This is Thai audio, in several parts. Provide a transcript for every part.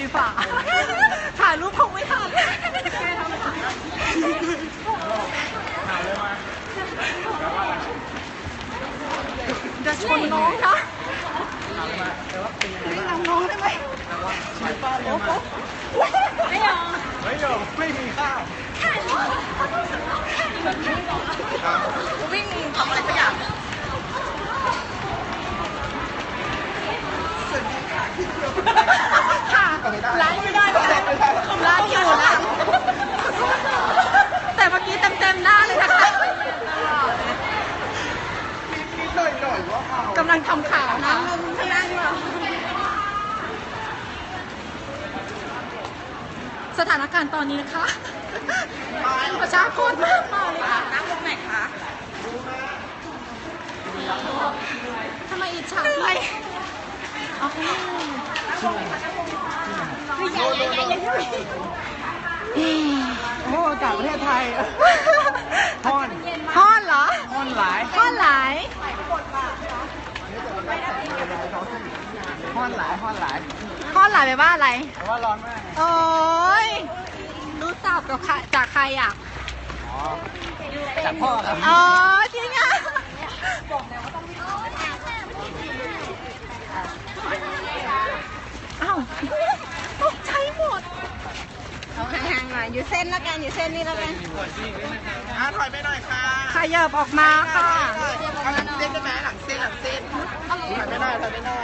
ดูดีฝ่าถ่ายรูปคงไม่ทันจะชนน้องนะไม่เอาน้องได้ไหมโอ้โหไม่เอาไม่ยอมไม่มีข้าววิ่งทำอะไรสักอย่างค่ะ ล้างไม่ได้ล้างอยู่ล้างแต่เมื่อกี้เต็มๆหน้าเลยนะคะนิดหน่อยหน่อยว่าข้าวกำลังทำข่าวนะข้างล่างว่ะสถานการณ์ตอนนี้นะคะประชาชนมากมาเลยค่ะ นั่งวงไหนคะทำไมอิจฉาพี่เอาไปอืม โอ้จากประเทศไทยฮอนฮ้อนเหรอฮอนหลายฮ้อนหลายฮอนหลายฮอนหลายฮ้อนหลายไปลว่าอะไรแต่ว่าร้อนมากโอ้ยรู้จักกับใครจากใครอะอ๋อจากพ่อครับ อ๋อจริงอะอ้าวตกใจหมด เอาห่างๆหน่ อยอยู่เส้นแล้วกันอยู่เส้นนี้แล้วกันอะถอยไปหน่อยค่ะขยับออกมาค่ะเอาหลังเส้นได้ไหมหลังเส้นหลังเส้นถอยไม่ได้ถอยไม่ได้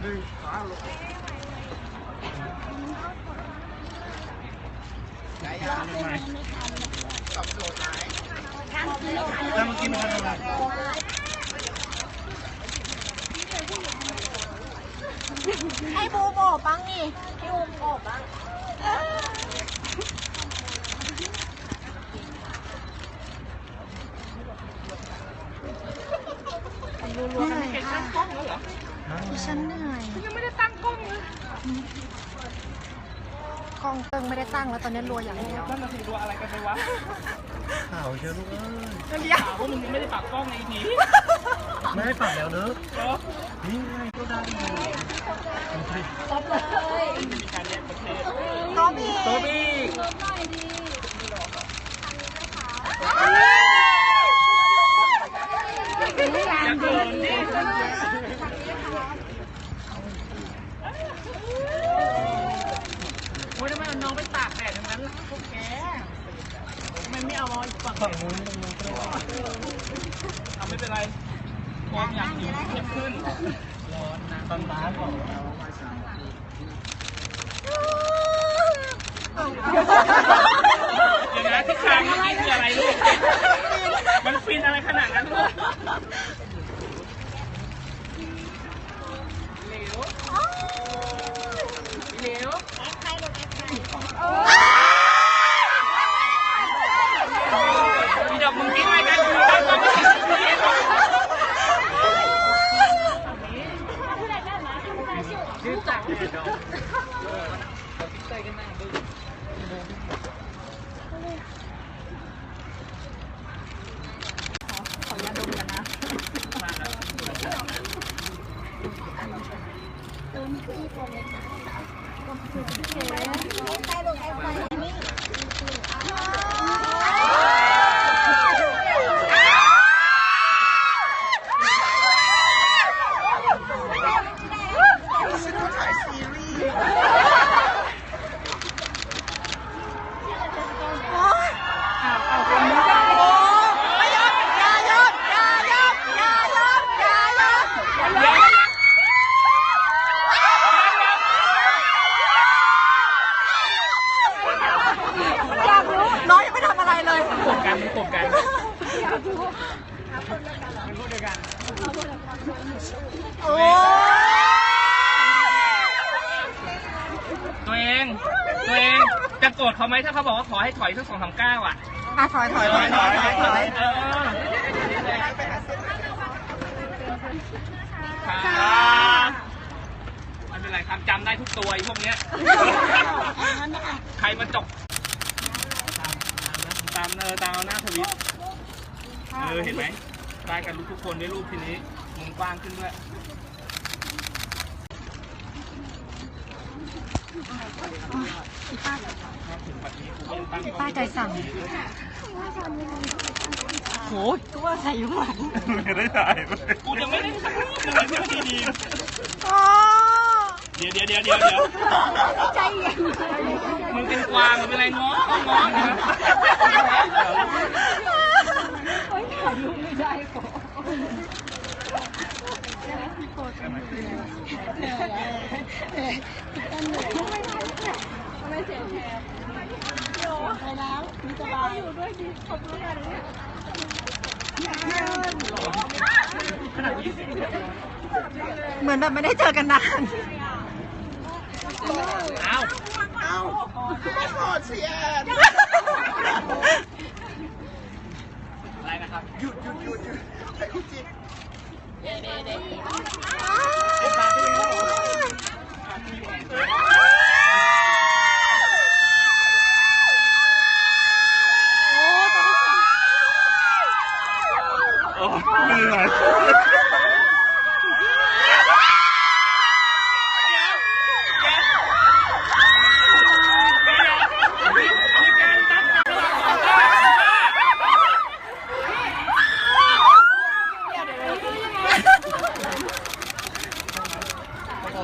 หนึ่งขาลงแล้วเมื่อกี้มันทำอะไร ให้บูโบบ้างนี่พี่บูโบบ้างเหนื่อยค่ะดิฉันเหนื่อย ยังไม่ได้ตั้งกล้องเลยกล้องเติงไม่ได้ตั้งแล้วตอนนี้รัวอย่างเดียวนั่นเราถือดูอะไรกันไปวะข่าวเชียวลูกเอ้ยเดี๋ยวถามว่ามึงยังไม่ได้ปักกล้องในที ไม่ให้ปากแล้วเนอะเหรอนี่ไงก็ได้อยู่มีการแยกประเทศน้องบีโตบี้อย่าเกินดิโอ้ยทำไมน้องไปตากแดดทั้งนั้นล่ะพวกแกทำไมไม่เอามาอีกฝั่งฝั่งนู้นฝั่งนู้นก็ได้เอาไม่เป็นไร ความอยากอยู่เข้มขึ้นร้อนนะตอนบ้านบอกเราว่าจะเดี๋ยวนะที่คางเมื่อกี้คืออะไรลูก มันฟินอะไรขนาดนั้นลูกเหลวเหลวมีดอกมึงกินอะไรกันอยู่ตั้งตรงนี้ ชื่อจักรดอกเราพิจารณาดู ฉันก็ถ่ายซีรีส์ โอ๊ยโอ้ไม่ยอมอย่ายอมอย่ายอมอย่ายอมอย่ายอม กันมันกบกันมันพูดเดียวกันโอ้ตัวเอง ตัวเอง จะโกรธเขาไหมถ้าเขาบอกว่าขอให้ถอยสักสองสามก้าวอะอะถอยถอยถอยถอยถอยถอยเออครับไม่เป็นไรครับจำได้ทุกตัวไอ้พวกเนี้ย ใครมาจกตามเออตามเอาหน้าทวิตเออเห็นไหมได้กันทุกๆคนด้วยรูปทีนี้มุมกว้างขึ้นด้วยถึงวันนี้กูก็ยังตั้งป้าใจสั่งโหก็ว่าใส่อยู่ข้างหลังไม่ได้ถ่ายกูยังไม่ได้สักรูปเลยที่ดีอ๋อๆเดี๋ยวเดี๋ยวเดี๋ยวเดี๋ยวเดี๋ยวใจเย็นมึงเป็นกวางมึงเป็นอะไรง้อต้องง้อเดี๋ยวเหมือนแบบไม่ได้เจอกันนาน เอ้า เอ้าโคตรเชียร์อะไรนะครับ หยุดหยุดหยุดหยุดไอ้คุณจิต โอ้ไม่เป็นไร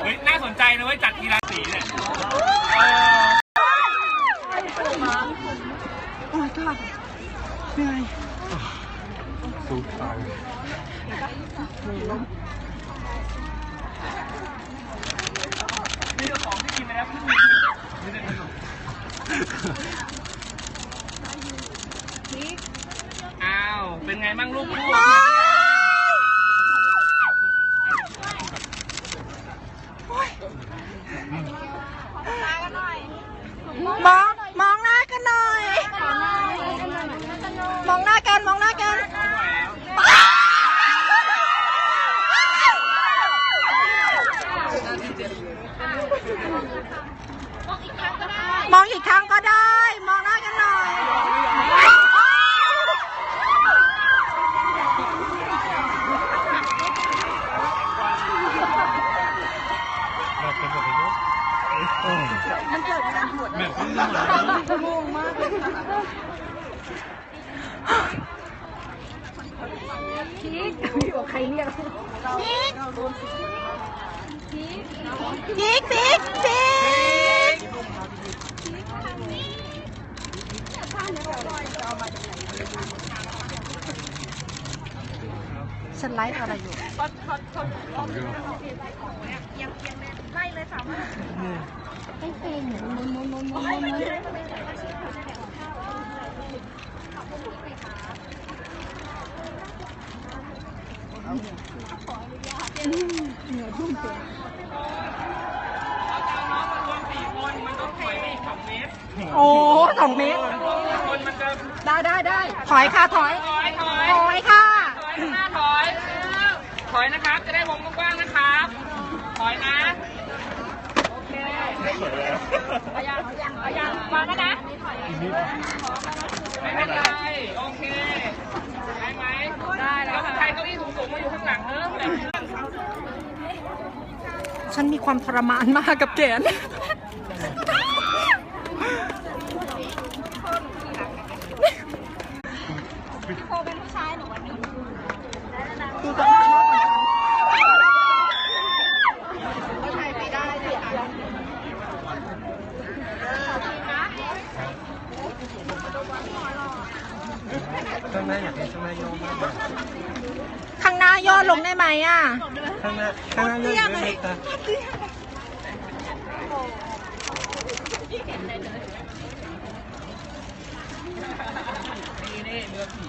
เฮ้ยน่าสนใจนะเว้ยจัดกีฬาสีเนี่ยเออ โอ้ยก็เหนื่อย นี่เจ้าของที่กินไปแล้วเพิ่งมีอ้าว เป็นไงบ้างลูกคู่ มองมองหน้ากันหน่อย มองหน้ากันมองหน้ากัน มองอีกครั้งก็ได้ มองหน้ากันหน่อยพีกพีก พีกพีกพีกฉันไลฟ์อะไรอยู่สี่คนมันต้องถอยไปอีกสองเมตร โอ้สองเมตรคนมันจะได้ได้ได้ถอยค่ะถอย ถอยถอยถอยค่ะ ถอยหน้าถอย ถอยนะครับ จะได้วงกว้างๆนะครับ ถอยนะ โอเคเอายังเอายังเอายังมาแล้วนะไม่เป็นไร โอเค ได้ไหม ได้แล้วใครเก้าอี้สูงๆมาอยู่ข้างหลังเนอะแบบฉันมีความทรมานมากกับแกน ข้างหน้าอยากเห็นข้างหน้าโยมมากเลยข้างหน้าย่อลงได้ไหมอะ ข้างหน้าข้างหน้าโยมเยอะเลยตานี่นี่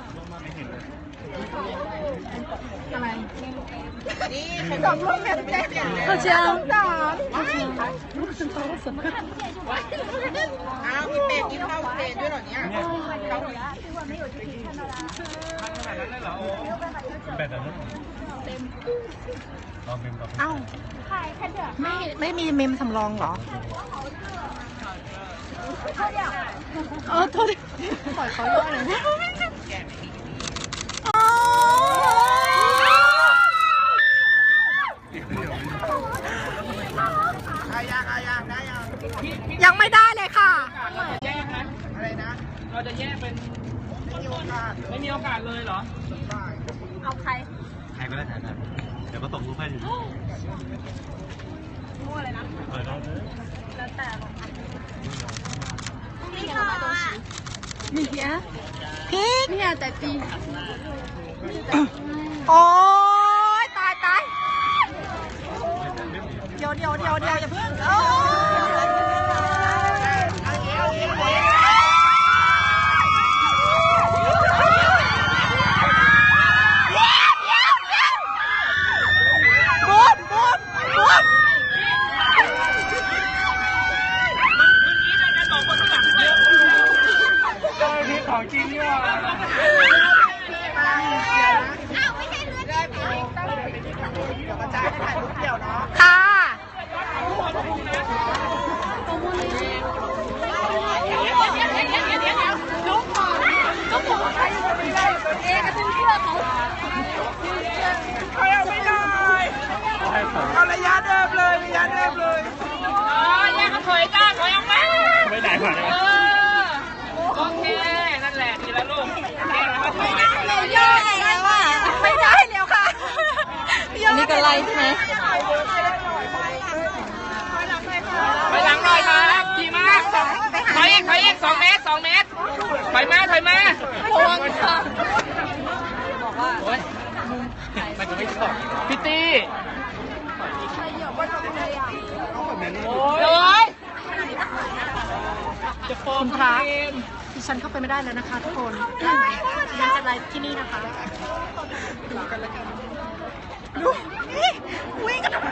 อะไร นี่เป็นของพวกแม่แม่เขาเชียวสอนอ้าวพี่เป็ดกินข้าวเป็ดด้วยเหรอเนี่ยเป็ดอะนะเอาเมมกับเอ้าไม่ไม่มีเมมสำรองเหรอเออโทษดิปล่อยเขาเยอะเลยโอ้ย อายังอายังได้ยัง ยังไม่ได้เลยค่ะ เราจะแยกนะอะไรนะ เราจะแยกเป็นไม่มีโอกาสไม่มีโอกาสเลยเหรอ เอาใคร ใครก็ได้ถ่ายกันเดี๋ยวก็ส่งรูปให้อยู่มั่วเลยนะเปิดแล้วแล้วแต่พี่ขอมีเพียพี่เนี่ยแต่ปีโอ้ยตายตายเดี๋ยวเดี๋ยวเดี๋ยวเดี๋ยวอย่าเพิ่งโอ้บุญบุญบุญ เจ้าหน้าที่ของจริงนี่หว่า เดี๋ยวกระจายให้ถ่ายรูปเดี่ยวเนาะ ค่ะ เอาระยะเดิมเลยระยะเดิมเลย อ๋อแยกกันถอยจ้าถอยออกมา ไม่ได้ผ่าน เออโอเค นั่นแหละดีแล้วลูกแยกแล้วก็ถอย เราย่อยแล้วอะไม่ได้แล้วค่ะอันนี้ก็ไล่ใช่ไหม ไปหลังหน่อยครับดีมากถอยอีกถอยอีกส องเมตรสองเมตรถอยมาถอยมาพวงค่ะโอ๊ยมันจะไม่ชอบพี่ตี้โอ้ยจะฟอร์มคุณพระดิฉันเข้าไปไม่ได้แล้วนะคะทุกคนยังจะไลฟ์ที่นี่นะคะดูนี่วิ่งกันทำไม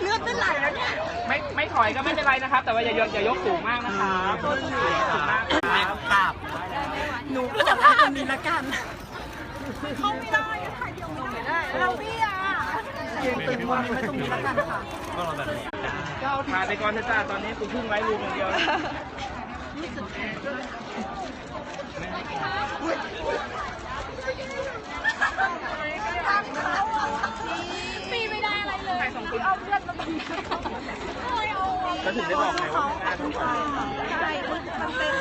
เลือดไม่ไหลแล้วเนี่ยไม่ไม่ถอยก็ไม่เป็นไรนะครับ แต่ว่าอย่ายกอย่ายกสูงมากนะครับสูงมากครับ กราบ หนูก็ นี้ละกันเขาไม่ได้ใครเดี๋ยวไม่ได้เราพี่อะยืนตื่นวนไม่ตรงนี้ละกันค่ะก็เราแบบนี้พายไปก่อนเถอะจ้าตอนนี้กูพึ่งไว้รูมอย่างเดียวปีไม่ได้อะไรเลยเอาเลือดมาบังก็ถึงได้บอกไงว่าไม่น่าต้องถอยใช่มันเป็น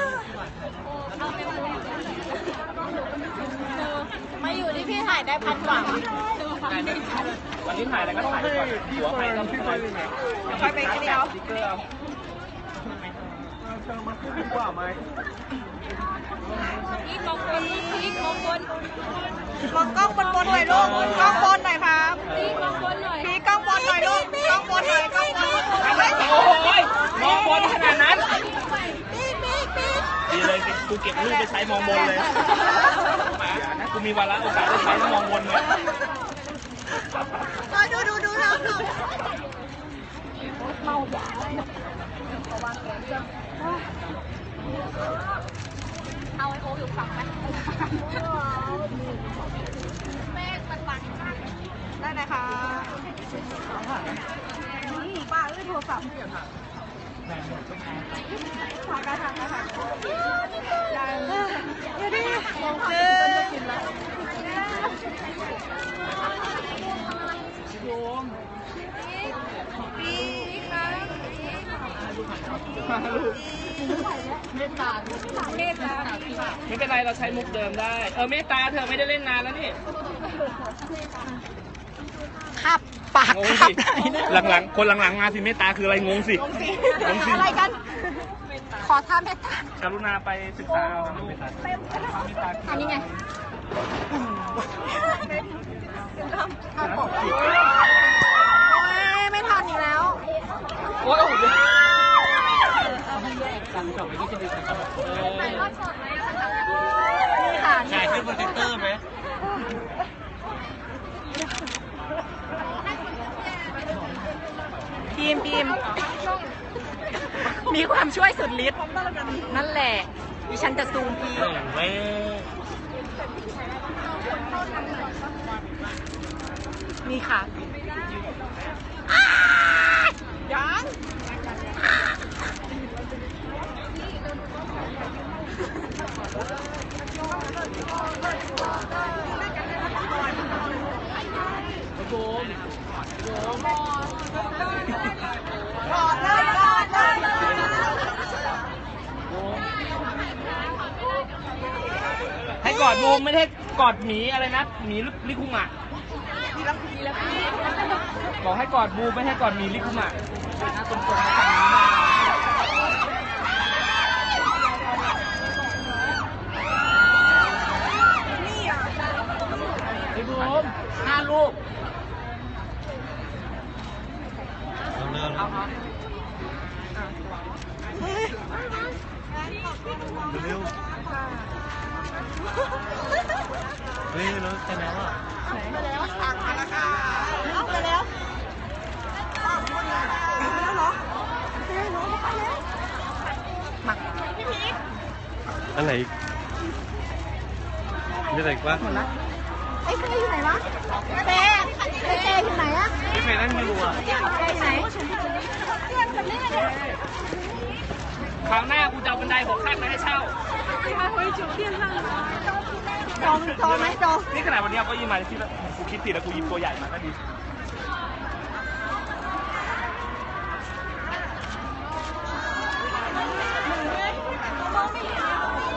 มาอยู่ที่พี่ถ่ายได้พันกว่าได้ไหมวันนี้ถ่ายอะไรก็ถ่ายไปก่อนหัวใครต้องคอยคอยไปเดียวสติ๊กเกอร์เอาพี่มองบนพี่มองบนมองกล้องบนบนหน่อยลูกกล้องบนหน่อยครับพี่มองบนหน่อยพี่กล้องบนหน่อยลูกกล้องบนหน่อยกล้องบนโอ้โหมองบนขนาดนั้นปี๊ดปี๊ดปี๊ดดีเลยสิกูเก็บรูปไปใช้มองบนเลยหมานะ กูมีวาระโอกาสได้ใช้มองบนเลยดูดูดูเราดูเอาไอโออยู่ฝั่งไหมเมฆมันบังมากได้ไหมคะนี่ป้าเอ้ยโทรศัพท์ฝากกระถางนะคะยังเดี๋ยวดิ มองคือปีค่ะเมตตาเมตตาไม่เป็นไรเราใช้มุกเดิมได้ เออเมตตาเธอไม่ได้เล่นนานแล้วนี่ขับปากงงขับสิไหนเนี่ยหลังๆ คนหลังๆมาสิเมตตาคืออะไรงงสิงงสิอะไรกัน ขอท่าเมตตา กรุณาไปศึกษาเอาครับเมตตาเมตตาอันนี้ไง ไม่ทันอีกแล้ว โอ้ยโอ้โหนี่ค่ะถ่ายขึ้นโปรเจคเตอร์ไหมทีมทีมมีความช่วยสุดฤทธิ์นั่นแหละดิฉันจะซูมพีเออเว้ย นี่ค่ะยังให้ กอดบูมไม่ได้กอดหมีอะไรนะหมีลิคุงะบอกให้กอดบูมไม่ให้กอดหมีลิคุงะนะตรงๆนะไอ้บูมห้าลูกเอาเร็ว เอาเอาเร็วเฮ้ยรถชนะว่ะเอาไปแล้วเอาไปแล้วเหรอมาอันไหนอีกมีอะไรอีกวะไอ้เฟย์อยู่ไหนวะเฟย์ไอ้เฟย์อยู่ไหนอะพี่เฟย์นั่งอยู่อะเฟย์ไหน คราวหน้ากูจะเอาบันไดหกขั้นมาให้เช่าจองจองไหมจองนี่ขนาดวันนี้เอาเก็ยิ้มมาที่กูคิดติดแล้วกูหยิบตัวใหญ่มาก็ดี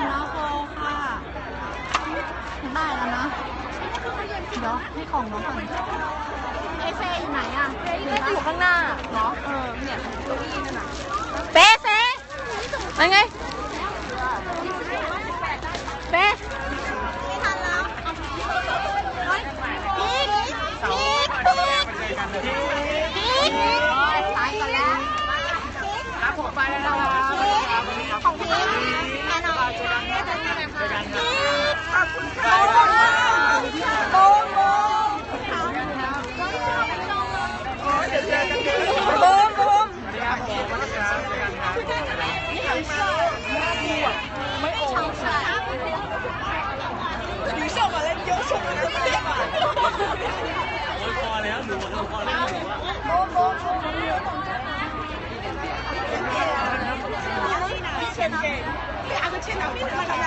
น้าโฟค่ะได้แล้วนะเดี๋ยวให้ของน้องก่อนไอ้เฟย์อยู่ไหนอะเฟย์อยู่ข้างหน้าเหรอ เออ เนี่ยเก้าอี้นั่นน่ะเฟย์เฟย์ นั่นไงเ我花两百，我花两百。我，你个来？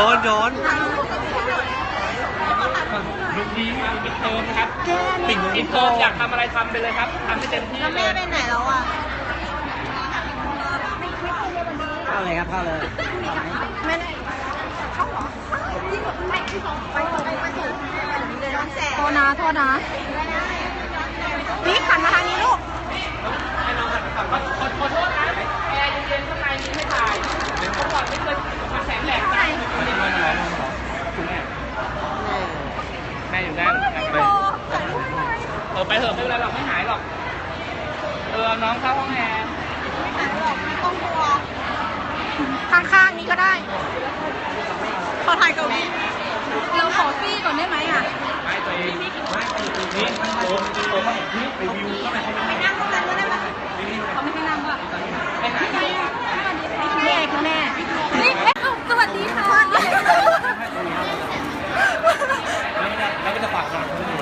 ย้อนย้อนลูกนี้ปิดเทอมนะครับปิดปิดเทอมอยากทำอะไรทำไปเลยครับทำให้เต็มที่แล้วเลแม่ยไปไหนแล้วอะเข้าเลยครับเข้าเลย แม่ไหนเข้าเหรอจริงเหรอไม่ที่สองไปไปไปไปถึงโทษนะโทษนะพี่ขันมาทางนี้ลูกขอขอโทษนะ แอร์เย็นข้างในมีให้ถ่ายเขาบอกไม่เคยมาแสงแดดจ้ะแม่อยู่นั่นไปเออไปเถอะไม่เป็นไรหรอกไม่หายหรอก เออน้องเข้าห้องแอร์ข้างๆนี้ก็ได้ขอถ่ายกับวิเราขอฟี่ก่อนได้ไหมอะไม่ตัวเองไม่ตัวนี้โอ้โหนี่ไปวิวเข้าไปเข้าไปไม่นั่งตรงนั้นก็ได้ไหมเขาไม่ให้นั่งว่ะ ไปหาใครอะแม่คุณแม่นี่เอ๊ะสวัสดีค่ะ แล้วก็จะฝากเราคนอื่น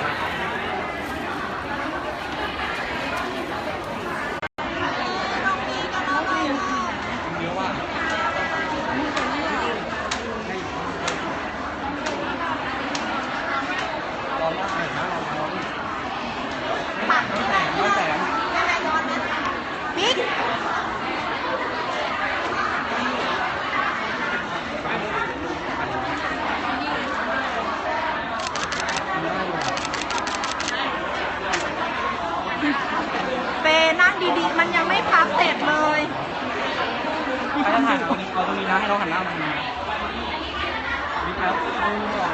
บิ๊กเปนั่งดีๆ มันยังไม่พับเสร็จเลย ใครจะถ่ายตรงนี้ เอาตราหันหน้ามาทางนี้นี่ครับ